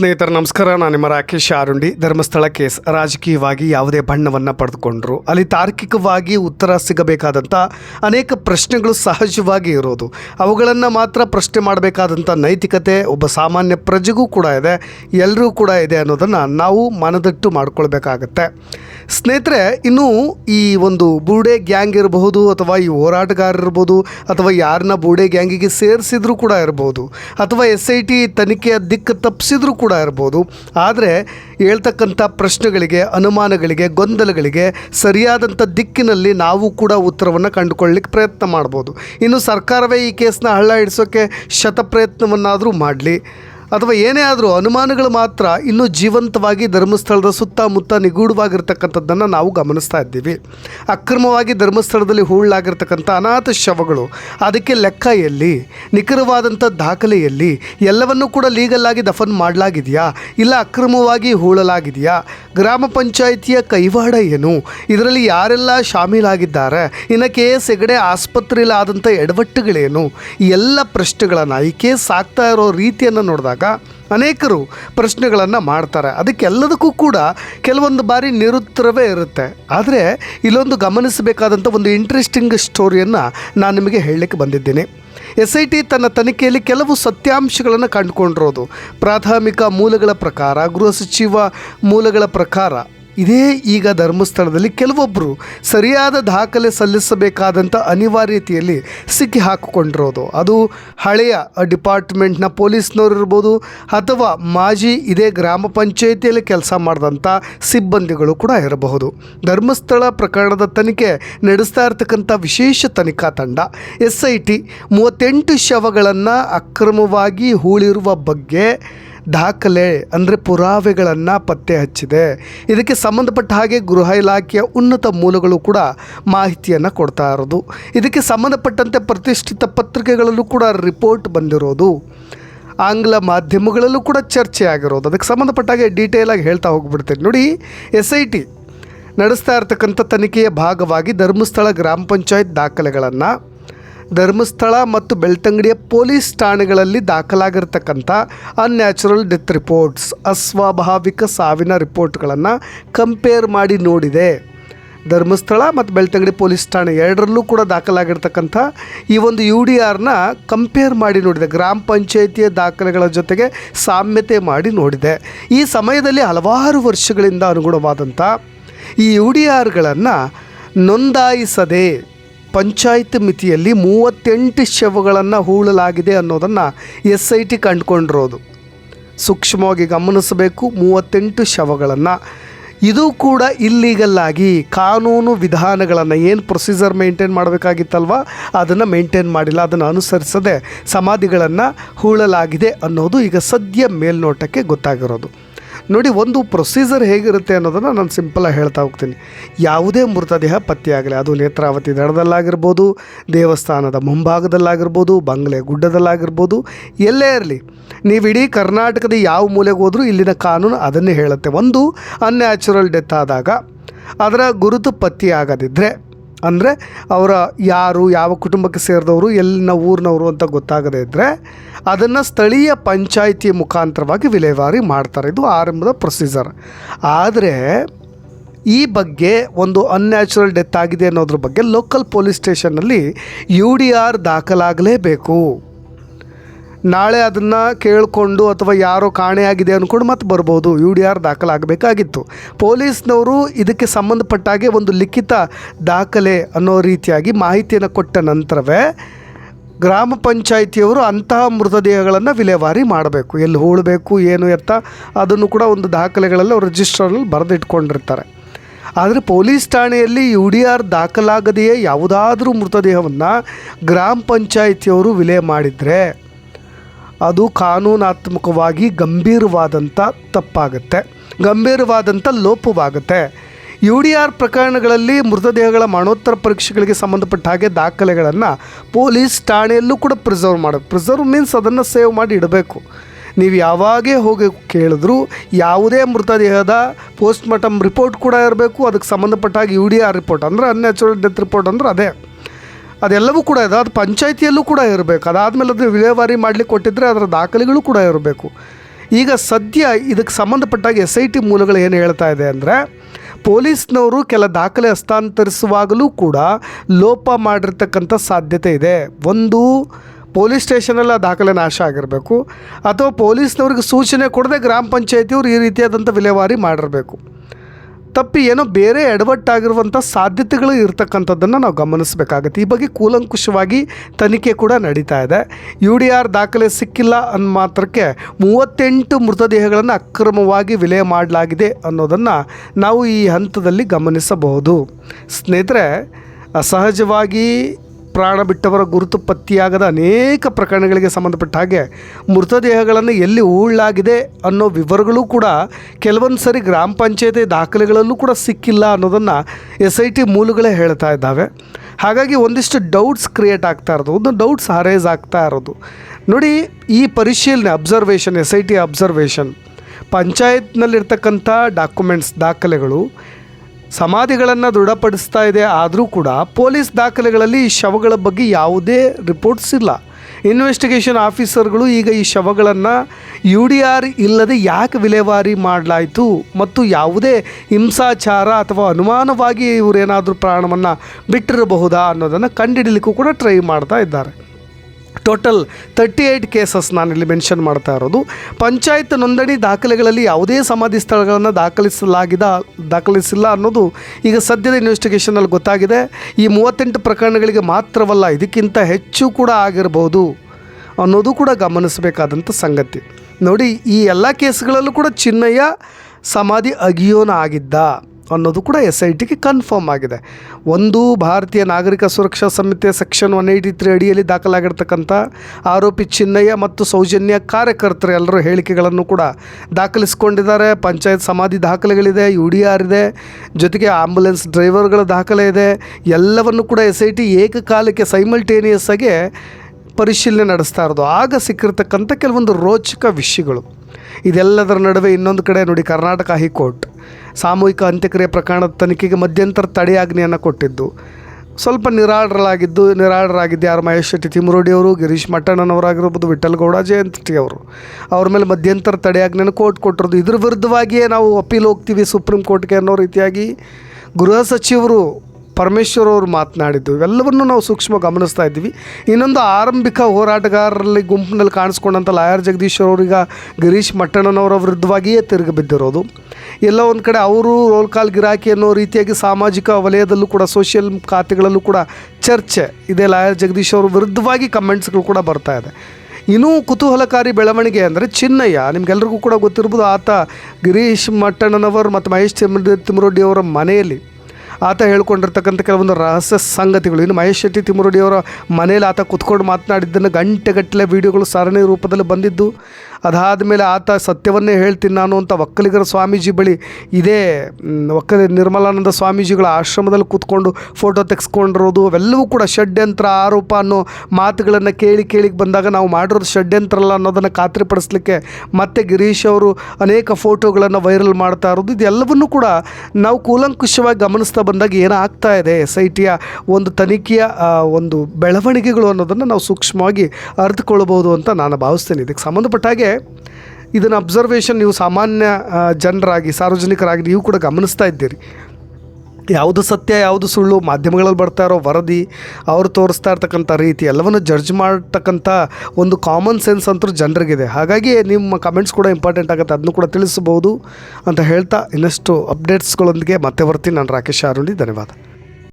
ಸ್ನೇಹಿತರ, ನಮಸ್ಕಾರ. ನಾನು ನಿಮ್ಮ ರಾಕೇಶ್ ಆರುಂಡಿ. ಧರ್ಮಸ್ಥಳ ಕೇಸ್. ರಾಜಕೀಯವಾಗಿ ಯಾವುದೇ ಬಣ್ಣವನ್ನು ಪಡೆದುಕೊಂಡ್ರು. ಅಲ್ಲಿ ತಾರ್ಕಿಕವಾಗಿ ಉತ್ತರ ಸಿಗಬೇಕಾದಂಥ ಅನೇಕ ಪ್ರಶ್ನೆಗಳು ಸಹಜವಾಗಿ ಇರೋದು. ಅವುಗಳನ್ನು ಮಾತ್ರ ಪ್ರಶ್ನೆ ಮಾಡಬೇಕಾದಂಥ ನೈತಿಕತೆ ಒಬ್ಬ ಸಾಮಾನ್ಯ ಪ್ರಜೆಗೂ ಕೂಡ ಇದೆ ಎಲ್ಲರೂ ಕೂಡ ಇದೆ ಅನ್ನೋದನ್ನು ನಾವು ಮನದಟ್ಟು ಮಾಡಿಕೊಳ್ಬೇಕಾಗತ್ತೆ. ಸ್ನೇಹಿತರೆ, ಇನ್ನು ಈ ಒಂದು ಬೂಡೆ ಗ್ಯಾಂಗ್ ಇರಬಹುದು ಅಥವಾ ಈ ಹೋರಾಟಗಾರ ಇರ್ಬೋದು ಅಥವಾ ಯಾರನ್ನ ಬೂಡೆ ಗ್ಯಾಂಗಿಗೆ ಸೇರಿಸಿದ್ರು ಕೂಡ ಇರ್ಬೋದು ಅಥವಾ ಎಸ್ ಐ ಟಿ ತನಿಖೆಯ ದಿಕ್ಕು ತಪ್ಪಿಸಿದ್ರು ಕೂಡ ಇರ್ಬೋದು. ಆದರೆ ಹೇಳ್ತಕ್ಕಂಥ ಪ್ರಶ್ನೆಗಳಿಗೆ, ಅನುಮಾನಗಳಿಗೆ, ಗೊಂದಲಗಳಿಗೆ ಸರಿಯಾದಂಥ ದಿಕ್ಕಿನಲ್ಲಿ ನಾವು ಕೂಡ ಉತ್ತರವನ್ನು ಕಂಡುಕೊಳ್ಳಿಕ್ಕೆ ಪ್ರಯತ್ನ ಮಾಡ್ಬೋದು. ಇನ್ನು ಸರ್ಕಾರವೇ ಈ ಕೇಸನ್ನ ಹಳ್ಳ ಹಿಡಿಸೋಕ್ಕೆ ಶತಪ್ರಯತ್ನವನ್ನಾದರೂ ಮಾಡಲಿ. ಅಥವಾ ಏನೇ ಆದರೂ ಅನುಮಾನಗಳು ಮಾತ್ರ ಇನ್ನೂ ಜೀವಂತವಾಗಿ ಧರ್ಮಸ್ಥಳದ ಸುತ್ತಮುತ್ತ ನಿಗೂಢವಾಗಿರ್ತಕ್ಕಂಥದ್ದನ್ನು ನಾವು ಗಮನಿಸ್ತಾ ಇದ್ದೀವಿ. ಅಕ್ರಮವಾಗಿ ಧರ್ಮಸ್ಥಳದಲ್ಲಿ ಹೂಳಾಗಿರ್ತಕ್ಕಂಥ ಅನಾಥ ಶವಗಳು ಅದಕ್ಕೆ ಲೆಕ್ಕ ಎಲ್ಲಿ ನಿಖರವಾದಂಥ ದಾಖಲೆಯಲ್ಲಿ ಎಲ್ಲವನ್ನೂ ಕೂಡ ಲೀಗಲ್ ಆಗಿ ದಫನ್ ಮಾಡಲಾಗಿದೆಯಾ? ಇಲ್ಲ ಅಕ್ರಮವಾಗಿ ಹೂಳಲಾಗಿದೆಯಾ? ಗ್ರಾಮ ಪಂಚಾಯಿತಿಯ ಕೈವಾಡ ಏನು? ಇದರಲ್ಲಿ ಯಾರೆಲ್ಲ ಶಾಮೀಲಾಗಿದ್ದಾರೆ? ಇನ್ನು ಕೆ ಎಸ್ ಹೆಗಡೆ ಆಸ್ಪತ್ರೆಯಲ್ಲಿ ಆದಂಥ ಎಡವಟ್ಟುಗಳೇನು ಎಲ್ಲ ಪ್ರಶ್ನೆಗಳನ್ನು ಈ ಕೇಸ್ ಆಗ್ತಾ ಇರೋ ರೀತಿಯನ್ನು ನೋಡಿದಾಗ ಅನೇಕರು ಪ್ರಶ್ನೆಗಳನ್ನು ಮಾಡ್ತಾರೆ. ಅದಕ್ಕೆಲ್ಲದಕ್ಕೂ ಕೂಡ ಕೆಲವೊಂದು ಬಾರಿ ನಿರುತ್ತರವೇ ಇರುತ್ತೆ. ಆದರೆ ಇಲ್ಲೊಂದು ಗಮನಿಸಬೇಕಾದಂಥ ಒಂದು ಇಂಟ್ರೆಸ್ಟಿಂಗ್ ಸ್ಟೋರಿಯನ್ನು ನಾನು ನಿಮಗೆ ಹೇಳಲಿಕ್ಕೆ ಬಂದಿದ್ದೀನಿ. ಎಸ್ ಐ ಟಿ ತನ್ನ ತನಿಖೆಯಲ್ಲಿ ಕೆಲವು ಸತ್ಯಾಂಶಗಳನ್ನು ಕಂಡುಕೊಂಡಿರೋದು. ಪ್ರಾಥಮಿಕ ಮೂಲಗಳ ಪ್ರಕಾರ, ಗೃಹ ಸಚಿವ ಮೂಲಗಳ ಪ್ರಕಾರ. ಇದೇ ಈಗ ಧರ್ಮಸ್ಥಳದಲ್ಲಿ ಕೆಲವೊಬ್ಬರು ಸರಿಯಾದ ದಾಖಲೆ ಸಲ್ಲಿಸಬೇಕಾದಂಥ ಅನಿವಾರ್ಯತೆಯಲ್ಲಿ ಸಿಕ್ಕಿ ಹಾಕಿಕೊಂಡಿರೋದು ಅದು ಹಳೆಯ ಡಿಪಾರ್ಟ್ಮೆಂಟ್ನ ಪೊಲೀಸ್ನವರು ಇರ್ಬೋದು ಅಥವಾ ಮಾಜಿ ಇದೇ ಗ್ರಾಮ ಪಂಚಾಯಿತಿಯಲ್ಲಿ ಕೆಲಸ ಮಾಡಿದಂಥ ಸಿಬ್ಬಂದಿಗಳು ಕೂಡ ಇರಬಹುದು. ಧರ್ಮಸ್ಥಳ ಪ್ರಕರಣದ ತನಿಖೆ ನಡೆಸ್ತಾ ಇರತಕ್ಕಂಥ ವಿಶೇಷ ತನಿಖಾ ತಂಡ ಎಸ್ ಐ ಟಿ ಮೂವತ್ತೆಂಟು ಶವಗಳನ್ನು ಅಕ್ರಮವಾಗಿ ಹೂಳಿರುವ ಬಗ್ಗೆ ದಾಖಲೆ, ಅಂದರೆ ಪುರಾವೆಗಳನ್ನು ಪತ್ತೆ ಹಚ್ಚಿದೆ. ಇದಕ್ಕೆ ಸಂಬಂಧಪಟ್ಟ ಹಾಗೆ ಗೃಹ ಇಲಾಖೆಯ ಉನ್ನತ ಮೂಲಗಳು ಕೂಡ ಮಾಹಿತಿಯನ್ನು ಕೊಡ್ತಾ ಇರೋದು. ಇದಕ್ಕೆ ಸಂಬಂಧಪಟ್ಟಂತೆ ಪ್ರತಿಷ್ಠಿತ ಪತ್ರಿಕೆಗಳಲ್ಲೂ ಕೂಡ ರಿಪೋರ್ಟ್ ಬಂದಿರೋದು. ಆಂಗ್ಲ ಮಾಧ್ಯಮಗಳಲ್ಲೂ ಕೂಡ ಚರ್ಚೆ ಆಗಿರೋದು ಅದಕ್ಕೆ ಸಂಬಂಧಪಟ್ಟಾಗೆ ಡೀಟೇಲಾಗಿ ಹೇಳ್ತಾ ಹೋಗ್ಬಿಡ್ತೇನೆ. ನೋಡಿ ಎಸ್ ಐ ಟಿ ನಡೆಸ್ತಾ ಇರ್ತಕ್ಕಂಥ ತನಿಖೆಯ ಭಾಗವಾಗಿ ಧರ್ಮಸ್ಥಳ ಗ್ರಾಮ ಪಂಚಾಯತ್ ದಾಖಲೆಗಳನ್ನು ಧರ್ಮಸ್ಥಳ ಮತ್ತು ಬೆಳ್ತಂಗಡಿಯ ಪೊಲೀಸ್ ಠಾಣೆಗಳಲ್ಲಿ ದಾಖಲಾಗಿರ್ತಕ್ಕಂಥ ಅನ್ಯಾಚುರಲ್ ಡೆತ್ ರಿಪೋರ್ಟ್ಸ್ ಅಸ್ವಾಭಾವಿಕ ಸಾವಿನ ರಿಪೋರ್ಟ್ಗಳನ್ನು ಕಂಪೇರ್ ಮಾಡಿ ನೋಡಿದೆ. ಧರ್ಮಸ್ಥಳ ಮತ್ತು ಬೆಳ್ತಂಗಡಿ ಪೊಲೀಸ್ ಠಾಣೆ ಎರಡರಲ್ಲೂ ಕೂಡ ದಾಖಲಾಗಿರ್ತಕ್ಕಂಥ ಈ ಒಂದು ಯು ಡಿ ಆರ್ನ ಕಂಪೇರ್ ಮಾಡಿ ನೋಡಿದೆ. ಗ್ರಾಮ ಪಂಚಾಯಿತಿಯ ದಾಖಲೆಗಳ ಜೊತೆಗೆ ಸಾಮ್ಯತೆ ಮಾಡಿ ನೋಡಿದೆ. ಈ ಸಮಯದಲ್ಲಿ ಹಲವಾರು ವರ್ಷಗಳಿಂದ ಅನುಗುಣವಾದಂಥ ಈ ಯು ಡಿ ಆರ್ಗಳನ್ನು ನೋಂದಾಯಿಸದೆ ಪಂಚಾಯತ್ ಮಿತಿಯಲ್ಲಿ ಮೂವತ್ತೆಂಟು ಶವಗಳನ್ನು ಹೂಳಲಾಗಿದೆ ಅನ್ನೋದನ್ನು ಎಸ್ ಐ ಟಿ ಕಂಡುಕೊಂಡಿರೋದು. ಸೂಕ್ಷ್ಮವಾಗಿ ಗಮನಿಸಬೇಕು, ಮೂವತ್ತೆಂಟು ಶವಗಳನ್ನು. ಇದು ಕೂಡ ಇಲ್ಲೀಗಲ್ಲಾಗಿ ಕಾನೂನು ವಿಧಾನಗಳನ್ನು ಏನು ಪ್ರೊಸೀಜರ್ ಮೇಂಟೈನ್ ಮಾಡಬೇಕಾಗಿತ್ತಲ್ವ? ಅದನ್ನು ಮೇಂಟೈನ್ ಮಾಡಿಲ್ಲ, ಅದನ್ನು ಅನುಸರಿಸದೆ ಸಮಾಧಿಗಳನ್ನು ಹೂಳಲಾಗಿದೆ ಅನ್ನೋದು ಈಗ ಸದ್ಯ ಮೇಲ್ನೋಟಕ್ಕೆ ಗೊತ್ತಾಗಿರೋದು. ನೋಡಿ, ಒಂದು ಪ್ರೊಸೀಜರ್ ಹೇಗಿರುತ್ತೆ ಅನ್ನೋದನ್ನು ನಾನು ಸಿಂಪಲಾಗಿ ಹೇಳ್ತಾ ಹೋಗ್ತೀನಿ. ಯಾವುದೇ ಮೃತದೇಹ ಪತ್ತೆಯಾಗಲಿ. ಅದು ನೇತ್ರಾವತಿ ದಡದಲ್ಲಾಗಿರ್ಬೋದು, ದೇವಸ್ಥಾನದ ಮುಂಭಾಗದಲ್ಲಾಗಿರ್ಬೋದು, ಬಂಗ್ಲೆ ಗುಡ್ಡದಲ್ಲಾಗಿರ್ಬೋದು, ಎಲ್ಲೇ ಇರಲಿ. ನೀವು ಇಡೀ ಕರ್ನಾಟಕದ ಯಾವ ಮೂಲೆಗೆ ಹೋದರೂ ಇಲ್ಲಿನ ಕಾನೂನು ಅದನ್ನೇ ಹೇಳುತ್ತೆ. ಒಂದು ಅನ್ಯಾಚುರಲ್ ಡೆತ್ ಆದಾಗ ಅದರ ಗುರುತು ಪತ್ತೆಯಾಗದಿದ್ದರೆ ಅಂದರೆ ಅವರ ಯಾರು, ಯಾವ ಕುಟುಂಬಕ್ಕೆ ಸೇರಿದವರು, ಎಲ್ಲಿನ ಊರಿನವರು ಅಂತ ಗೊತ್ತಾಗದೇ ಇದ್ದರೆ ಅದನ್ನು ಸ್ಥಳೀಯ ಪಂಚಾಯಿತಿ ಮುಖಾಂತರವಾಗಿ ವಿಲೇವಾರಿ ಮಾಡ್ತಾರೆ. ಇದು ಆರಂಭದ ಪ್ರೊಸೀಜರ್ ಆದರೆ ಈ ಬಗ್ಗೆ ಒಂದು ಅನ್ಯಾಚುರಲ್ ಡೆತ್ ಆಗಿದೆ ಅನ್ನೋದ್ರ ಬಗ್ಗೆ ಲೋಕಲ್ ಪೊಲೀಸ್ ಸ್ಟೇಷನ್ನಲ್ಲಿ ಯು ಡಿ ಆರ್ ದಾಖಲಾಗಲೇಬೇಕು. ನಾಳೆ ಅದನ್ನು ಕೇಳಿಕೊಂಡು ಅಥವಾ ಯಾರೋ ಕಾಣೆಯಾಗಿದೆ ಅಂದ್ಕೊಂಡು ಮತ್ತೆ ಬರ್ಬೋದು. ಯು ಡಿ ಆರ್ ದಾಖಲಾಗಬೇಕಾಗಿತ್ತು. ಪೊಲೀಸ್ನವರು ಇದಕ್ಕೆ ಸಂಬಂಧಪಟ್ಟಾಗೆ ಒಂದು ಲಿಖಿತ ದಾಖಲೆ ಅನ್ನೋ ರೀತಿಯಾಗಿ ಮಾಹಿತಿಯನ್ನು ಕೊಟ್ಟ ನಂತರವೇ ಗ್ರಾಮ ಪಂಚಾಯಿತಿಯವರು ಅಂತಹ ಮೃತದೇಹಗಳನ್ನು ವಿಲೇವಾರಿ ಮಾಡಬೇಕು. ಎಲ್ಲಿ ಹೂಳಬೇಕು, ಏನು ಎತ್ತ ಅದನ್ನು ಕೂಡ ಒಂದು ದಾಖಲೆಗಳಲ್ಲಿ ರಿಜಿಸ್ಟ್ರಲ್ಲಿ ಬರೆದಿಟ್ಕೊಂಡಿರ್ತಾರೆ. ಆದರೆ ಪೊಲೀಸ್ ಠಾಣೆಯಲ್ಲಿ ಯು ಡಿ ಆರ್ ದಾಖಲಾಗದೆಯೇ ಯಾವುದಾದ್ರೂ ಮೃತದೇಹವನ್ನು ಗ್ರಾಮ ಪಂಚಾಯಿತಿಯವರು ವಿಲೇ ಮಾಡಿದರೆ ಅದು ಕಾನೂನಾತ್ಮಕವಾಗಿ ಗಂಭೀರವಾದಂಥ ತಪ್ಪಾಗುತ್ತೆ, ಗಂಭೀರವಾದಂಥ ಲೋಪವಾಗುತ್ತೆ. ಯು ಡಿ ಆರ್ ಪ್ರಕರಣಗಳಲ್ಲಿ ಮೃತದೇಹಗಳ ಮರಣೋತ್ತರ ಪರೀಕ್ಷೆಗಳಿಗೆ ಸಂಬಂಧಪಟ್ಟ ಹಾಗೆ ದಾಖಲೆಗಳನ್ನು ಪೊಲೀಸ್ ಠಾಣೆಯಲ್ಲೂ ಕೂಡ ಪ್ರಿಸರ್ವ್ ಮಾಡಬೇಕು ಪ್ರಿಸರ್ವ್ ಮೀನ್ಸ್ ಅದನ್ನು ಸೇವ್ ಮಾಡಿ ಇಡಬೇಕು. ನೀವು ಯಾವಾಗೇ ಹೋಗಿ ಕೇಳಿದ್ರು ಯಾವುದೇ ಮೃತದೇಹದ ಪೋಸ್ಟ್ಮಾರ್ಟಮ್ ರಿಪೋರ್ಟ್ ಕೂಡ ಇರಬೇಕು, ಅದಕ್ಕೆ ಸಂಬಂಧಪಟ್ಟ ಹಾಗೆ ಯು ಡಿ ಆರ್ ರಿಪೋರ್ಟ್ ಅಂದರೆ, ಅನ್ಯಾಚುರಲ್ ಡೆತ್ ರಿಪೋರ್ಟ್ ಅಂದ್ರೆ ಅದೇ. ಅದೆಲ್ಲವೂ ಕೂಡ ಇದೆ. ಅದು ಪಂಚಾಯಿತಿಯಲ್ಲೂ ಕೂಡ ಇರಬೇಕು. ಅದಾದಮೇಲೆ ಅದನ್ನು ವಿಲೇವಾರಿ ಮಾಡಲಿಕ್ಕೆ ಕೊಟ್ಟಿದ್ದರೆ ಅದರ ದಾಖಲೆಗಳು ಕೂಡ ಇರಬೇಕು. ಈಗ ಸದ್ಯ ಇದಕ್ಕೆ ಸಂಬಂಧಪಟ್ಟಾಗ ಎಸ್ ಐ ಟಿ ಮೂಲಗಳು ಏನು ಹೇಳ್ತಾ ಇದೆ ಅಂದರೆ, ಪೊಲೀಸ್ನವರು ಕೆಲ ದಾಖಲೆ ಹಸ್ತಾಂತರಿಸುವಾಗಲೂ ಕೂಡ ಲೋಪ ಮಾಡಿರ್ತಕ್ಕಂಥ ಸಾಧ್ಯತೆ ಇದೆ. ಒಂದು, ಪೊಲೀಸ್ ಸ್ಟೇಷನಲ್ಲಿ ಆ ದಾಖಲೆ ನಾಶ ಆಗಿರಬೇಕು. ಅಥವಾ ಪೊಲೀಸ್ನವ್ರಿಗೆ ಸೂಚನೆ ಕೊಡದೆ ಗ್ರಾಮ ಪಂಚಾಯತಿಯವರು ಈ ರೀತಿಯಾದಂಥ ವಿಲೇವಾರಿ ಮಾಡಿರಬೇಕು. ತಪ್ಪಿ ಏನೋ ಬೇರೆ ಎಡವಟ್ಟಾಗಿರುವಂಥ ಸಾಧ್ಯತೆಗಳು ಇರತಕ್ಕಂಥದ್ದನ್ನು ನಾವು ಗಮನಿಸಬೇಕಾಗತ್ತೆ. ಈ ಬಗ್ಗೆ ಕೂಲಂಕುಷವಾಗಿ ತನಿಖೆ ಕೂಡ ನಡೀತಾ ಇದೆ. ಯು ಡಿ ಆರ್ ದಾಖಲೆ ಸಿಕ್ಕಿಲ್ಲ ಅನ್ನೋ ಮಾತ್ರಕ್ಕೆ ಮೂವತ್ತೆಂಟು ಮೃತದೇಹಗಳನ್ನು ಅಕ್ರಮವಾಗಿ ವಿಲೇ ಮಾಡಲಾಗಿದೆ ಅನ್ನೋದನ್ನು ನಾವು ಈ ಹಂತದಲ್ಲಿ ಗಮನಿಸಬಹುದು. ಸ್ನೇಹಿತರೆ, ಅಸಹಜವಾಗಿ ಪ್ರಾಣ ಬಿಟ್ಟವರ ಗುರುತು ಪತ್ತೆಯಾಗದ ಅನೇಕ ಪ್ರಕರಣಗಳಿಗೆ ಸಂಬಂಧಪಟ್ಟ ಹಾಗೆ ಮೃತದೇಹಗಳನ್ನು ಎಲ್ಲಿ ಹೂಳಾಗಿದೆ ಅನ್ನೋ ವಿವರಗಳು ಕೂಡ ಕೆಲವೊಂದು ಸರಿ ಗ್ರಾಮ ಪಂಚಾಯತಿ ದಾಖಲೆಗಳಲ್ಲೂ ಕೂಡ ಸಿಕ್ಕಿಲ್ಲ ಅನ್ನೋದನ್ನು ಎಸ್ ಐ ಟಿ ಮೂಲಗಳೇ ಹೇಳ್ತಾ ಇದ್ದಾವೆ. ಹಾಗಾಗಿ ಒಂದಿಷ್ಟು ಡೌಟ್ಸ್ ಕ್ರಿಯೇಟ್ ಆಗ್ತಾ ಇರೋದು, ಒಂದು ಡೌಟ್ಸ್ ಹರೇಸ್ ಆಗ್ತಾ ಇರೋದು. ನೋಡಿ, ಈ ಪರಿಶೀಲನೆ observation S I T observation, ಪಂಚಾಯತ್ನಲ್ಲಿರ್ತಕ್ಕಂಥ documents ದಾಖಲೆಗಳು ಸಮಾಧಿಗಳನ್ನು ದೃಢಪಡಿಸ್ತಾ ಇದೆ. ಆದರೂ ಕೂಡ ಪೊಲೀಸ್ ದಾಖಲೆಗಳಲ್ಲಿ ಈ ಶವಗಳ ಬಗ್ಗೆ ಯಾವುದೇ ರಿಪೋರ್ಟ್ಸ್ ಇಲ್ಲ. ಇನ್ವೆಸ್ಟಿಗೇಷನ್ ಆಫೀಸರ್ಗಳು ಈಗ ಈ ಶವಗಳನ್ನು ಯು ಡಿ ಆರ್ ಇಲ್ಲದೆ ಯಾಕೆ ವಿಲೇವಾರಿ ಮಾಡಲಾಯಿತು ಮತ್ತು ಯಾವುದೇ ಹಿಂಸಾಚಾರ ಅಥವಾ ಅನುಮಾನವಾಗಿ ಇವರೇನಾದರೂ ಪ್ರಾಣವನ್ನು ಬಿಟ್ಟಿರಬಹುದಾ ಅನ್ನೋದನ್ನು ಕಂಡುಹಿಡಲಿಕ್ಕೂ ಕೂಡ ಟ್ರೈ ಮಾಡ್ತಾ ಇದ್ದಾರೆ. ಟೋಟಲ್ ತರ್ಟಿ ಏಯ್ಟ್ ಕೇಸಸ್ ನಾನಿಲ್ಲಿ ಮೆನ್ಷನ್ ಮಾಡ್ತಾ ಇರೋದು. ಪಂಚಾಯತ್ ನೋಂದಣಿ ದಾಖಲೆಗಳಲ್ಲಿ ಯಾವುದೇ ಸಮಾಧಿ ಸ್ಥಳಗಳನ್ನು ದಾಖಲಿಸಲಾಗಿದೆ, ದಾಖಲಿಸಿಲ್ಲ ಅನ್ನೋದು ಈಗ ಸದ್ಯದ ಇನ್ವೆಸ್ಟಿಗೇಷನಲ್ಲಿ ಗೊತ್ತಾಗಿದೆ. ಈ ಮೂವತ್ತೆಂಟು ಪ್ರಕರಣಗಳಿಗೆ ಮಾತ್ರವಲ್ಲ, ಇದಕ್ಕಿಂತ ಹೆಚ್ಚು ಕೂಡ ಆಗಿರಬಹುದು ಅನ್ನೋದು ಕೂಡ ಗಮನಿಸಬೇಕಾದಂಥ ಸಂಗತಿ. ನೋಡಿ, ಈ ಎಲ್ಲ ಕೇಸ್ಗಳಲ್ಲೂ ಕೂಡ ಚಿನ್ನಯ್ಯ ಸಮಾಧಿ ಅಗಿಯೋನ ಆಗಿದ್ದ. ಅನ್ನೋದು ಕೂಡ ಎಸ್ ಐ ಟಿಗೆ ಕನ್ಫರ್ಮ್ ಆಗಿದೆ. ಒಂದು ಭಾರತೀಯ ನಾಗರಿಕ ಸುರಕ್ಷಾ ಸಮಿತಿಯ ಸೆಕ್ಷನ್ ಒನ್ ಏಯ್ಟಿ ತ್ರೀ ಅಡಿಯಲ್ಲಿ ದಾಖಲಾಗಿರ್ತಕ್ಕಂಥ ಆರೋಪಿ ಚಿನ್ನಯ್ಯ ಮತ್ತು ಸೌಜನ್ಯ ಕಾರ್ಯಕರ್ತರು ಎಲ್ಲರೂ ಹೇಳಿಕೆಗಳನ್ನು ಕೂಡ ದಾಖಲಿಸ್ಕೊಂಡಿದ್ದಾರೆ. ಪಂಚಾಯತ್ ಸಮಾಧಿ ದಾಖಲೆಗಳಿದೆ, ಯು ಡಿ ಆರ್ ಇದೆ, ಜೊತೆಗೆ ಆಂಬುಲೆನ್ಸ್ ಡ್ರೈವರ್ಗಳ ದಾಖಲೆ ಇದೆ. ಎಲ್ಲವನ್ನು ಕೂಡ ಎಸ್ ಐ ಟಿ ಏಕಕಾಲಕ್ಕೆ ಸೈಮಲ್ಟೇನಿಯಸ್ ಆಗಿ ಪರಿಶೀಲನೆ ನಡೆಸ್ತಾ ಇರೋದು. ಆಗ ಸಿಕ್ಕಿರ್ತಕ್ಕಂಥ ಕೆಲವೊಂದು ರೋಚಕ ವಿಷಯಗಳು. ಇದೆಲ್ಲದರ ನಡುವೆ ಇನ್ನೊಂದು ಕಡೆ ನೋಡಿ ಕರ್ನಾಟಕ ಹೈಕೋರ್ಟ್ ಸಾಮೂಹಿಕ ಅಂತ್ಯಕ್ರಿಯೆ ಪ್ರಕರಣದ ತನಿಖೆಗೆ ಮಧ್ಯಂತರ ತಡೆಯಾಜ್ಞೆಯನ್ನು ಕೊಟ್ಟಿದ್ದು. ಸ್ವಲ್ಪ ನಿರಾಳರಾಗಿದ್ದು ನಿರಾಳರಾಗಿದ್ದು ಯಾರು ಮಹೇಶ್ ಶೆಟ್ಟಿ ತಿಮ್ಮರೋಡಿಯವರು ಗಿರೀಶ್ ಮಟ್ಟಣ್ಣನವರಾಗಿರ್ಬೋದು ವಿಠಲ್ ಗೌಡ, ಜಯಂತಿ ಅವರು. ಅವ್ರ ಮೇಲೆ ಮಧ್ಯಂತರ ತಡೆಯಾಜ್ಞೆಯನ್ನು ಕೋರ್ಟ್ ಕೊಟ್ಟಿರೋದು. ಇದ್ರ ವಿರುದ್ಧವಾಗಿಯೇ ನಾವು ಅಪೀಲ್ ಹೋಗ್ತೀವಿ ಸುಪ್ರೀಂ ಕೋರ್ಟ್ಗೆ ಅನ್ನೋ ರೀತಿಯಾಗಿ ಗೃಹ ಸಚಿವರು ಪರಮೇಶ್ವರ್ ಅವರು ಮಾತನಾಡಿದ್ದು. ಇವೆಲ್ಲವನ್ನು ನಾವು ಸೂಕ್ಷ್ಮ ಗಮನಿಸ್ತಾ ಇದ್ದೀವಿ. ಇನ್ನೊಂದು ಆರಂಭಿಕ ಹೋರಾಟಗಾರರಲ್ಲಿ ಗುಂಪಿನಲ್ಲಿ ಕಾಣಿಸ್ಕೊಂಡಂಥ ಲಾಯರ್ ಜಗದೀಶ್ವರ ಅವರಿಗೆ ಗಿರೀಶ್ ಮಟ್ಟಣ್ಣನವರ ವಿರುದ್ಧವಾಗಿಯೇ ತಿರುಗಿ ಬಿದ್ದಿರೋದು. ಎಲ್ಲ ಒಂದು ಕಡೆ ಅವರು ರೋಲ್ ಕಾಲ್ ಗಿರಾಕಿ ಅನ್ನೋ ರೀತಿಯಾಗಿ ಸಾಮಾಜಿಕ ವಲಯದಲ್ಲೂ ಕೂಡ ಸೋಷಿಯಲ್ ಖಾತೆಗಳಲ್ಲೂ ಕೂಡ ಚರ್ಚೆ. ಇದೇ ಲಾಯರ್ ಜಗದೀಶ್ ಅವರ ವಿರುದ್ಧವಾಗಿ ಕಮೆಂಟ್ಸ್ಗಳು ಕೂಡ ಬರ್ತಾ ಇದೆ. ಇನ್ನೂ ಕುತೂಹಲಕಾರಿ ಬೆಳವಣಿಗೆ ಅಂದರೆ ಚಿನ್ನಯ್ಯ. ನಿಮಗೆಲ್ಲರಿಗೂ ಕೂಡ ಗೊತ್ತಿರ್ಬೋದು, ಆತ ಗಿರೀಶ್ ಮಟ್ಟಣ್ಣನವರು ಮತ್ತು ಮಹೇಶ್ ತಿಮ್ಮರೆಡ್ಡಿ ಅವರ ಮನೆಯಲ್ಲಿ ಆತ ಹೇಳ್ಕೊಂಡಿರ್ತಕ್ಕಂಥ ಕೆಲವೊಂದು ರಹಸ್ಯ ಸಂಗತಿಗಳು. ಇನ್ನು ಮಹೇಶ್ ಶೆಟ್ಟಿ ತಿಮ್ಮರೊಡ್ಡಿಯವರ ಮನೇಲಿ ಆತ ಕುತ್ಕೊಂಡು ಮಾತನಾಡಿದ್ದನ್ನು ಗಂಟೆಗಟ್ಟಲೆ ವೀಡಿಯೋಗಳು ಸರಣಿ ರೂಪದಲ್ಲಿ ಬಂದಿದ್ದು ಅದಾದ ಮೇಲೆ ಆತ ಸತ್ಯವನ್ನೇ ಹೇಳ್ತೀನಿ ನಾನು ಅಂತ ಒಕ್ಕಲಿಗರ ಸ್ವಾಮೀಜಿ ಬಳಿ ಇದೇ ಒಕ್ಕಲಿ ನಿರ್ಮಲಾನಂದ ಸ್ವಾಮೀಜಿಗಳ ಆಶ್ರಮದಲ್ಲಿ ಕೂತ್ಕೊಂಡು ಫೋಟೋ ತೆಗೆಸ್ಕೊಂಡಿರೋದು, ಅವೆಲ್ಲವೂ ಕೂಡ ಷಡ್ಯಂತ್ರ, ಆರೋಪ ಅನ್ನೋ ಮಾತುಗಳನ್ನು ಕೇಳಿ ಕೇಳಿ ಬಂದಾಗ ನಾವು ಮಾಡಿರೋದು ಷಡ್ಯಂತ್ರ ಅಲ್ಲ ಅನ್ನೋದನ್ನು ಖಾತ್ರಿಪಡಿಸ್ಲಿಕ್ಕೆ ಮತ್ತೆ ಗಿರೀಶ್ ಅವರು ಅನೇಕ ಫೋಟೋಗಳನ್ನು ವೈರಲ್ ಮಾಡ್ತಾ ಇರೋದು. ಇದೆಲ್ಲವನ್ನೂ ಕೂಡ ನಾವು ಕೂಲಂಕುಷವಾಗಿ ಗಮನಿಸ್ತಾ ಬಂದಾಗ ಏನಾಗ್ತಾ ಇದೆ ಎಸ್ ಒಂದು ತನಿಖೆಯ ಒಂದು ಬೆಳವಣಿಗೆಗಳು ಅನ್ನೋದನ್ನು ನಾವು ಸೂಕ್ಷ್ಮವಾಗಿ ಅರ್ಥಕೊಳ್ಳಬಹುದು ಅಂತ ನಾನು ಭಾವಿಸ್ತೇನೆ. ಇದಕ್ಕೆ ಸಂಬಂಧಪಟ್ಟ ಹಾಗೆ ಇದನ್ನು ಅಬ್ಸರ್ವೇಷನ್ ನೀವು ಸಾಮಾನ್ಯ ಜನರಾಗಿ, ಸಾರ್ವಜನಿಕರಾಗಿ ನೀವು ಕೂಡ ಗಮನಿಸ್ತಾ ಇದ್ದೀರಿ. ಯಾವುದು ಸತ್ಯ, ಯಾವುದು ಸುಳ್ಳು, ಮಾಧ್ಯಮಗಳಲ್ಲಿ ಬರ್ತಾ ಇರೋ ವರದಿ, ಅವರು ತೋರಿಸ್ತಾ ಇರ್ತಕ್ಕಂಥ ರೀತಿ, ಎಲ್ಲವನ್ನು ಜಡ್ಜ್ ಮಾಡ್ತಕ್ಕಂಥ ಒಂದು ಕಾಮನ್ ಸೆನ್ಸ್ ಅಂತೂ ಜನರಿಗಿದೆ. ಹಾಗಾಗಿ ನಿಮ್ಮ ಕಮೆಂಟ್ಸ್ ಕೂಡ ಇಂಪಾರ್ಟೆಂಟ್ ಆಗುತ್ತೆ, ಅದನ್ನು ಕೂಡ ತಿಳಿಸಬಹುದು ಅಂತ ಹೇಳ್ತಾ ಇನ್ನಷ್ಟು ಅಪ್ಡೇಟ್ಸ್ಗಳೊಂದಿಗೆ ಮತ್ತೆ ಬರ್ತೀನಿ. ನಾನು ರಾಕೇಶ್ ಆರುಂಡಿ ಧನ್ಯವಾದ.